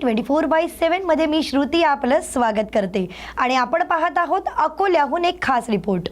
Twenty four by सेवनमध्ये मी श्रुती आपलं स्वागत करते. आणि आपण पाहत आहोत अकोल्याहून एक खास रिपोर्ट.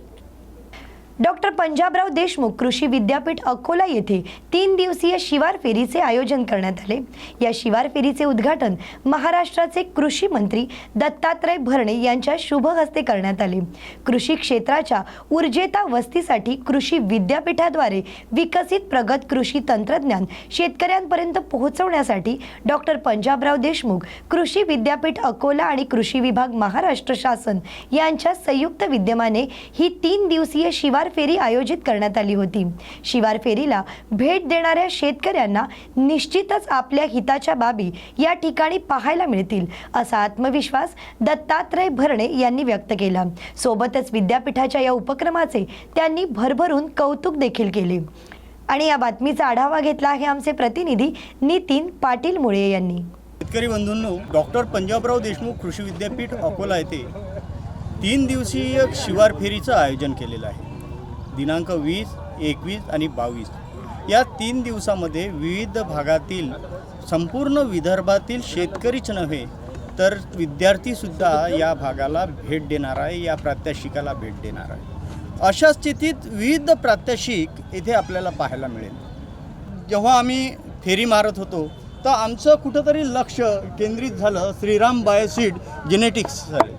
डॉक्टर पंजाबराव देशमुख कृषी विद्यापीठ अकोला येथे तीन दिवसीय शिवार फेरीचे आयोजन करण्यात आले. या शिवार फेरीचे उद्घाटन महाराष्ट्राचे कृषी मंत्री दत्तात्रय भरणे यांच्या शुभ हस्ते करण्यात आले. कृषी क्षेत्राच्या ऊर्जेता वस्तीसाठी कृषी विद्यापीठाद्वारे विकसित प्रगत कृषी तंत्रज्ञान शेतकऱ्यांपर्यंत पोहोचवण्यासाठी डॉक्टर पंजाबराव देशमुख कृषी विद्यापीठ अकोला आणि कृषी विभाग महाराष्ट्र शासन यांच्या संयुक्त विद्यमाने ही तीन दिवसीय शिवार फेरी आयोजित करण्यात आली होती. शिवार फेरीला भेट देणाऱ्या शेतकऱ्यांना निश्चितच आपल्या हिताच्या बाबी या ठिकाणी पाहायला मिळतील असा आत्मविश्वास दत्तात्रय भरणे यांनी व्यक्त केला. सोबतच विद्यापीठाच्या या उपक्रमाचे त्यांनी भरभरून कौतुक देखील केले. आणि या बातमीचा आढावा घेतला आहे आमचे प्रतिनिधी नितीन पाटील मुळे यांनी. शेतकरी बंधूंनो डॉक्टर पंजाबराव देशमुख कृषी विद्यापीठ अकोला येथे तीन दिवसीय शिवार फेरीचं आयोजन केलेलं आहे. दिनांक वीस एकवीस आणि बावीस. या तीन दिवसामध्ये विविध भागातील संपूर्ण विदर्भातील शेतकरीच नव्हे तर विद्यार्थीसुद्धा या भागाला भेट देणार आहे या प्रात्यक्षिकाला भेट देणार आहे. अशा स्थितीत विविध प्रात्यक्षिक येथे आपल्याला पाहायला मिळेल. जेव्हा आम्ही फेरी मारत होतो तर आमचं कुठंतरी लक्ष केंद्रित झालं श्रीराम बायोसीड जेनेटिक्स झाले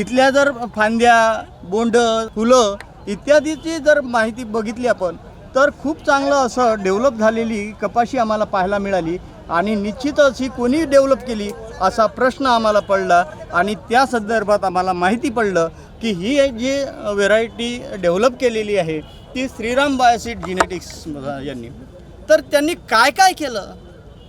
इथल्या जर फांद्या बोंड फुलं इत्यादीची जर माहिती बघितली आपण तर खूप चांगलं असं डेव्हलप झालेली कपाशी आम्हाला पाहायला मिळाली आणि निश्चितच ही कोणी डेव्हलप केली असा प्रश्न आम्हाला पडला आणि त्या संदर्भात आम्हाला माहिती पडलं की ही जी व्हेरायटी डेव्हलप केलेली आहे ती श्रीराम बायोसिड जिनेटिक्स यांनी. तर त्यांनी काय काय केलं?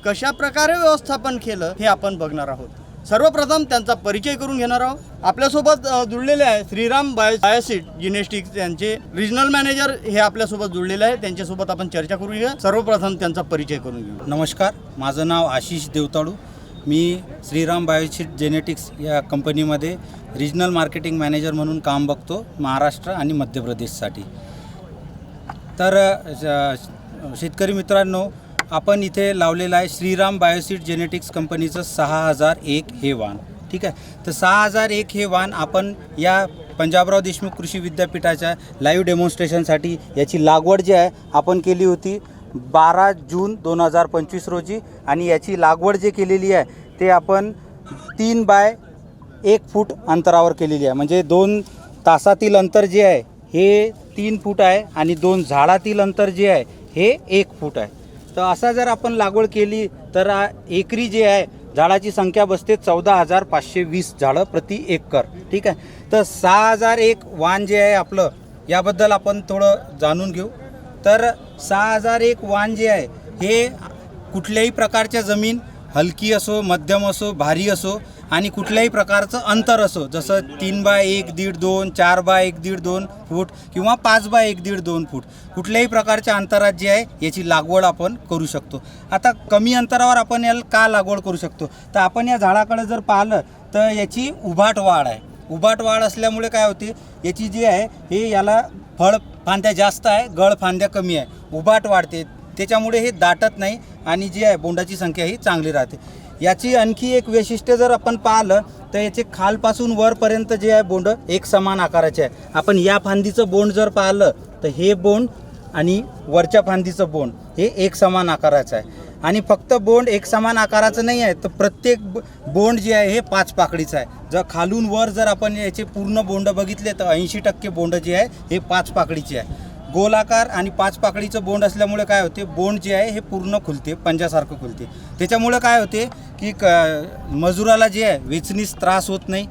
कशा प्रकारे व्यवस्थापन केलं? हे आपण बघणार आहोत. सर्वप्रथम त्यांचा परिचय करून घेणार आहोत. आपल्यासोबत जुळलेले आहे श्रीराम बायो बायोसिट जिनेस्टिक्स यांचे रिजनल मॅनेजर हे आपल्यासोबत जुळलेले आहे त्यांच्यासोबत आपण चर्चा करूया सर्वप्रथम त्यांचा परिचय करून घेऊ नमस्कार माझं नाव आशिष देवताळू मी श्रीराम बायोचिट जेनेटिक्स या कंपनीमध्ये रिजनल मार्केटिंग मॅनेजर म्हणून काम बघतो महाराष्ट्र आणि मध्य प्रदेशसाठी. तर शेतकरी मित्रांनो आपण इथे लावलेलं आहे श्रीराम बायोसिट जेनेटिक्स कंपनीचं सहा हजार एक हे वाण. ठीक आहे? तर सहा हजार एक हे वाण आपण या पंजाबराव देशमुख कृषी विद्यापीठाच्या लाईव्ह डेमॉन्स्ट्रेशनसाठी याची लागवड जी आहे आपण केली होती बारा जून दोन हजार पंचवीस रोजी आणि याची लागवड जे केलेली आहे ते आपण तीन बाय एक फूट अंतरावर केलेली आहे. म्हणजे दोन तासातील अंतर जे आहे हे तीन फूट आहे आणि दोन झाडातील अंतर जे आहे हे एक फूट आहे. तर असा जर आपण लागवड केली तर एकरी जे आहे झाडाची संख्या बसते चौदा हजार पाचशे वीस झाडं प्रति एकर. ठीक आहे? तर सहा हजार एक वाण जे आहे आपलं याबद्दल आपण थोडं जाणून घेऊ. तर सहा हजार एक वाण जे आहे हे कुठल्याही प्रकारच्या जमीन हलकी असो मध्यम असो भारी असो आणि कुठल्याही प्रकारचं अंतर असो जसं तीन बाय एक दीड दोन चार बाय एक दीड दोन फूट किंवा पाच बाय एक दीड दोन फूट कुठल्याही प्रकारच्या अंतरात जे आहे याची लागवड आपण करू शकतो. आता कमी अंतरावर आपण याला का लागवड करू शकतो? तर आपण या झाडाकडे जर पाहिलं तर याची उभाट वाढ आहे. उभाट वाढ असल्यामुळे काय होते याची जी आहे हे याला फळ फांद्या जास्त आहे गळ फांद्या कमी आहे. उभाट वाढते. त्याच्यामुळे हे दाटत नाही. आणि जी आहे बोंडाची संख्या ही चांगली राहते. याची आणखी एक वैशिष्ट्य जर आपण पाहिलं तर याचे खालपासून वरपर्यंत जे आहे बोंड एक समान आकाराचे आहे. आपण या फांदीचं बोंड जर पाहिलं तर हे बोंड आणि वरच्या फांदीचं बोंड हे एक समान आकाराचं आहे. आणि फक्त बोंड एक समान आकाराचं नाही आहे तर प्रत्येक ब- बोंड जे आहे हे पाच पाकळीचं आहे. जर खालून वर जर आपण याचे पूर्ण बोंड बघितले तर ऐंशी टक्के बोंड जे आहे हे पाच पाकळीचे आहे. गोलाकार आणि पाच पाकळीचं बोंड असल्यामुळे काय होते? बोंड जे आहे हे पूर्ण खुलते पंजासारखं खुलते. त्याच्यामुळं काय होते की क मजुराला जे आहे वेचणीस त्रास होत नाही.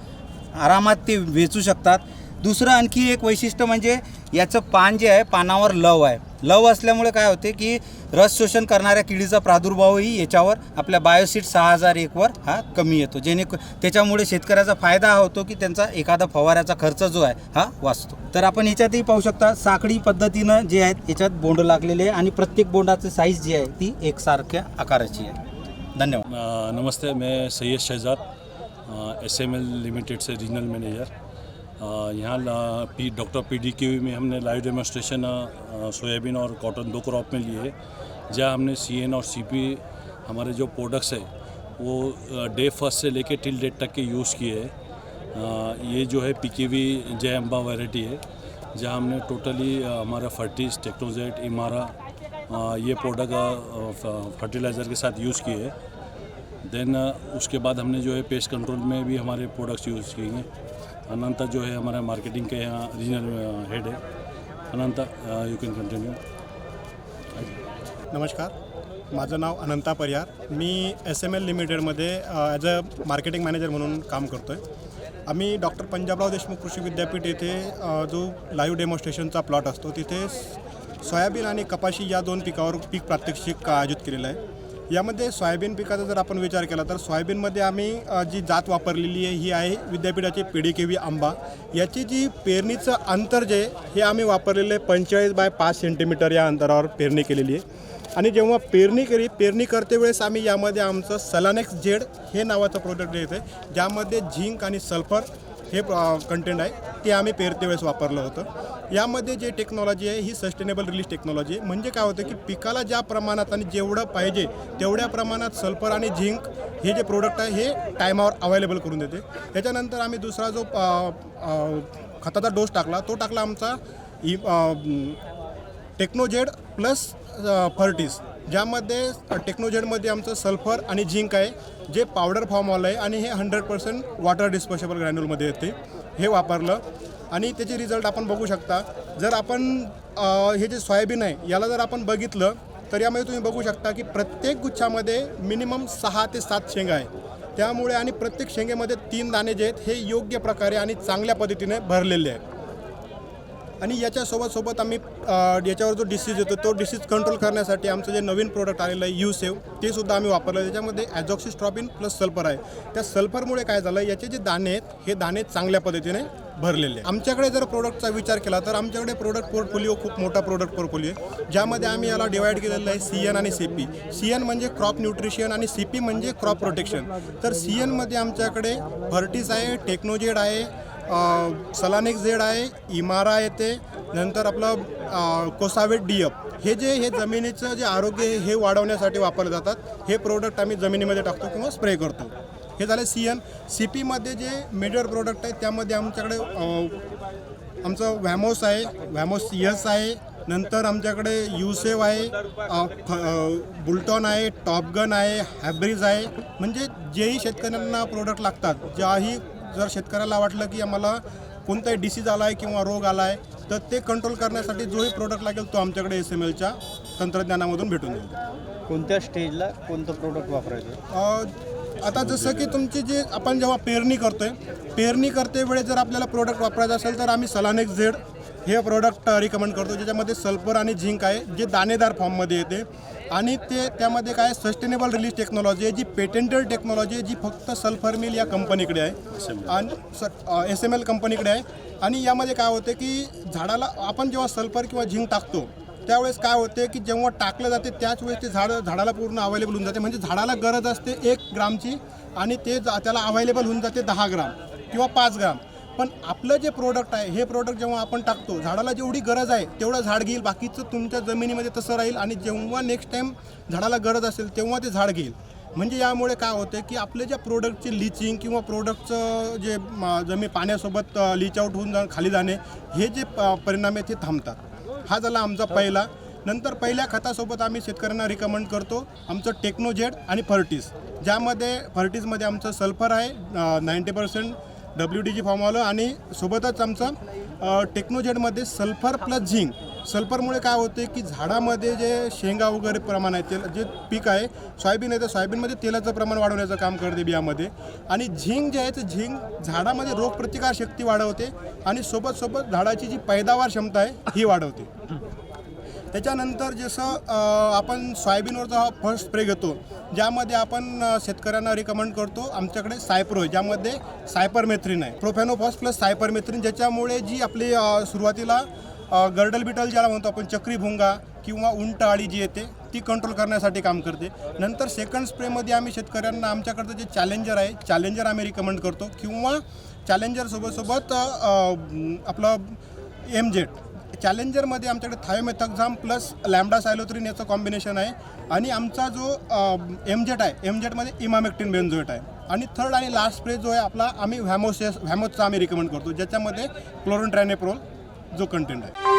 आरामात ते वेचू शकतात. दुसरं आणखी एक वैशिष्ट्य म्हणजे याचं पान जे आहे पानावर लव आहे. लव असल्यामुळे काय होते की रस शोषण करणाऱ्या किडीचा प्रादुर्भावही याच्यावर आपल्या बायोसीट सहा हजार एकवर हा कमी येतो. जेणे त्याच्यामुळे शेतकऱ्याचा फायदा हा होतो की त्यांचा एखादा फवाऱ्याचा खर्च जो आहे हा वाचतो. तर आपण याच्यातही पाहू शकता साखळी पद्धतीनं जे आहेत याच्यात बोंड लागलेले आहे आणि प्रत्येक बोंडाची साईज जी आहे ती एकसारख्या आकाराची आहे. धन्यवाद. नमस्ते मैं Sayyed Shahzad S M L limited से रीजनल मैनेजर यहाँ P, doctor P D K में हमने लाइव डेमोस्ट्रेशन सोयाबीन और कॉटन दो क्रॉप में लिए, जहाँ हमने सी एन और सी पी हमारे जो प्रोडक्ट्स है, वो डे फ़र्स्ट से लेके टिल डेट तक के यूज़ किए हैं। ये जो है P K V Jai Amba variety है, जहाँ हमने टोटली हमारा फर्टिस टेक्नोजेट इमारा ये प्रोडक्ट फर्टिलाइज़र के साथ यूज़ किए देन उसके बाद हमने जो है पेस्ट कंट्रोल में भी हमारे प्रोडक्ट्स यूज़ किए हैं। अनंता जो है हमारा मार्केटिंग के यहाँ रीजनल हेड है। अनंता यू कैन कंटिन्यू नमस्कार माझं नाव अनंता परिहार मी एस एम एल लिमिटेडमध्ये ॲज अ मार्केटिंग मॅनेजर म्हणून काम करतो आहे आम्ही डॉक्टर पंजाबराव देशमुख कृषी विद्यापीठ येथे जो लाईव्ह डेमॉन्स्ट्रेशनचा प्लॉट असतो तिथे सोयाबीन आणि कपाशी या दोन पिकावर पीक प्रात्यक्षिक आयोजित केलेलं आहे. यामध्ये सोयाबीन पिकाचा जर आपण विचार केला तर सोयाबीनमध्ये आम्ही जी जात वापरलेली आहे ही आहे विद्यापीठाची पिढी केवी आंबा. याची जी पेरणीचं अंतर जे आहे, हे आम्ही वापरलेलं आहे पंचेचाळीस बाय पाच सेंटीमीटर या अंतरावर पेरणी केलेली आहे. आणि जेव्हा पेरणी केली पेरणी करते वेळेस आम्ही यामध्ये आमचं सलानेक्स झेड हे नावाचं प्रोडक्ट येते ज्यामध्ये झिंक आणि सल्फर हे कंटेंट आहे ते आम्ही पेरते वेळेस वापरलं होतं. यामध्ये जे टेक्नॉलॉजी आहे ही सस्टेनेबल रिलीज टेक्नॉलॉजी आहे. म्हणजे काय होतं की पिकाला ज्या प्रमाणात आणि जेवढं पाहिजे तेवढ्या प्रमाणात सल्फर आणि झिंक हे जे प्रोडक्ट आहे हे टायमावर अवेलेबल करून देते. त्याच्यानंतर आम्ही दुसरा जो खताचा डोस टाकला तो टाकला आमचा इ टेक्नोजेड प्लस फर्टिस ज्यामध्ये टेक्नोजेडमध्ये आमचं सल्फर आणि झिंक आहे जे पावडर फॉर्मवालं आहे आणि हे हंड्रेड पर्सेंट वॉटर डिस्पोजेबल ग्रॅन्युलमध्ये येते. हे वापरलं आणि त्याचे रिझल्ट आपण बघू शकता. जर आपण हे जे सोयाबीन आहे याला जर आपण बघितलं तर यामध्ये तुम्ही बघू शकता की प्रत्येक गुच्छामध्ये मिनिमम सहा ते सात शेंगा आहे. त्यामुळे आणि प्रत्येक शेंगेमध्ये तीन दाणे जे आहेत हे योग्य प्रकारे आणि चांगल्या पद्धतीने भरलेले आहेत. आणि याच्यासोबत सोबत आम्ही याच्यावर जो डिसीज येतो तो डिसीज कंट्रोल करण्यासाठी आमचं जे नवीन प्रोडक्ट आलेलं आहे यू सेव ते सुद्धा आम्ही वापरलं. त्याच्यामध्ये ॲझॉक्सिस्ट्रॉपिन प्लस सल्फर आहे. त्या सल्फरमुळे काय झालं याचे जे दाणे आहेत हे दाणे चांगल्या पद्धतीने भरलेले आमच्याकडे जर प्रोडक्टचा विचार केला तर आमच्याकडे प्रोडक्ट पोर्टफोलिओ खूप मोठा प्रोडक्ट पोर्टफोलिओ आहे. ज्यामध्ये आम्ही याला डिवाईड केलेलं आहे सी एन आणि सी पी सी एन म्हणजे क्रॉप न्यूट्रिशन आणि सी पी म्हणजे क्रॉप प्रोटेक्शन तर सी एनमध्ये आमच्याकडे फर्टिस आहे टेक्नोजेड आहे सलानिक झेड आहे इमारा येते नंतर आपलं कोसावेट डी एफ हे जे हे जमिनीचं जे आरोग्य आहे हे वाढवण्यासाठी वापरले जातात. हे प्रोडक्ट आम्ही जमिनीमध्ये टाकतो किंवा स्प्रे करतो. हे झालं सी एन सी पीमध्ये जे मेजर प्रोडक्ट आहेत त्यामध्ये आमच्याकडे आमचं व्हॅमोस आहे व्हॅमोस सी एस आहे नंतर आमच्याकडे युसेव आहे फ- बुलटॉन आहे टॉपगन आहे हॅब्रिज आहे. म्हणजे जेही शेतकऱ्यांना प्रोडक्ट लागतात ज्याही जर शेतकऱ्याला वाटलं की आम्हाला कोणताही डिसीज आला आहे किंवा रोग आला आहे तर ते कंट्रोल करण्यासाठी जोही प्रोडक्ट लागेल तो आमच्याकडे एस एम एलच्या तंत्रज्ञानामधून भेटून जाईल. कोणत्या स्टेजला कोणतं प्रोडक्ट वापरायचं? आता जसं की तुमची जे आपण जेव्हा पेरणी करतोय पेरणी करते वेळेस जर आपल्याला प्रोडक्ट वापरायचं असेल तर आम्ही सलानेक्स झेड हे प्रोडक्ट रिकमेंड करतो. ज्याच्यामध्ये सल्फर आणि झिंक आहे जे दाणेदार फॉर्ममध्ये येते. आणि ते त्यामध्ये काय सस्टेनेबल रिलीज टेक्नॉलॉजी आहे जी पेटेंटेड टेक्नॉलॉजी आहे जी फक्त सल्फर मिल या कंपनीकडे आहे. आणि एस एम एल कंपनीकडे आहे. आणि यामध्ये काय होते की झाडाला आपण जेव्हा सल्फर किंवा झिंक टाकतो त्यावेळेस काय होते की जेव्हा टाकलं जाते त्याच वेळेस ते झाड झाडाला पूर्ण अवेलेबल होऊन जाते. म्हणजे झाडाला गरज असते एक ग्रामची आणि ते जा- त्याला अवेलेबल होऊन जाते दहा ग्राम किंवा पाच ग्राम. पण आपलं जे प्रोडक्ट आहे हे प्रोडक्ट जेव्हा आपण टाकतो झाडाला जेवढी गरज आहे तेवढं झाड घेईल. बाकीचं तुमच्या जमिनीमध्ये तसं राहील आणि जेव्हा नेक्स्ट टाईम झाडाला गरज असेल तेव्हा ते झाड घेईल. म्हणजे यामुळे काय होतं की आपले ज्या प्रोडक्टची लिचिंग किंवा प्रोडक्टचं जे जमीन पाण्यासोबत लिच आउट होऊन जा खाली जाणे हे जे प- परिणाम आहे ते थांबतात. हा झाला आमचा पहिला. नंतर पहिल्या खतासोबत आम्ही शेतकऱ्यांना रिकमेंड करतो आमचं टेक्नोजेट आणि फर्टिस ज्यामध्ये फर्टिसमध्ये आमचं सल्फर आहे ninety percent W D G फॉर्मवालं आणि सोबतच आमचं अ, टेक्नोजेडमध्ये सल्फर प्लस झिंक. सल्फरमुळे काय होते की झाडामध्ये जे शेंगा वगैरे प्रमाण आहे तेल जे पीक आहे सोयाबीन आहे तर सोयाबीनमध्ये तेलाचं प्रमाण वाढवण्याचं काम करते बियामध्ये. आणि झिंक जे आहे ते झिंक झाडामध्ये रोगप्रतिकार शक्ती वाढवते आणि सोबत सोबत झाडाची जी पैदावार क्षमता आहे ही वाढवते. त्याच्यानंतर जसं आपण सोयाबीनवरचा हा फर्स्ट स्प्रे घेतो ज्यामध्ये आपण शेतकऱ्यांना रिकमेंड करतो आमच्याकडे सायप्रो आहे, ज्यामध्ये सायपरमेथ्रिन आहे. प्रोफॅनोफॉस प्लस सायपरमेथ्रिन ज्याच्यामुळे जी आपली सुरुवातीला गर्डल बिटल ज्याला म्हणतो आपण चक्री भुंगा किंवा उंट आळी जी येते ती कंट्रोल करण्यासाठी काम करते. नंतर सेकंड स्प्रेमध्ये आम्ही शेतकऱ्यांना आमच्याकडचं जे चॅलेंजर आहे चॅलेंजर आम्ही रिकमेंड करतो. किंवा चॅलेंजर सोबत आपलं एम जेट चॅलेंजरमध्ये आमच्याकडे थायोमेथॉक्झाम प्लस लॅमडा सायलोथ्रीन याचं कॉम्बिनेशन आहे. आणि आमचा जो एमजेट आहे एमजेटमध्ये इमामेक्टिन बेन्झोएट आहे. आणि थर्ड आणि लास्ट स्प्रे जो आहे आपला आम्ही व्हॅमोसेस व्हॅमोसचा आम्ही रिकमेंड करतो ज्याच्यामध्ये क्लोरोन ट्रॅनेप्रोल जो कंटेंट आहे.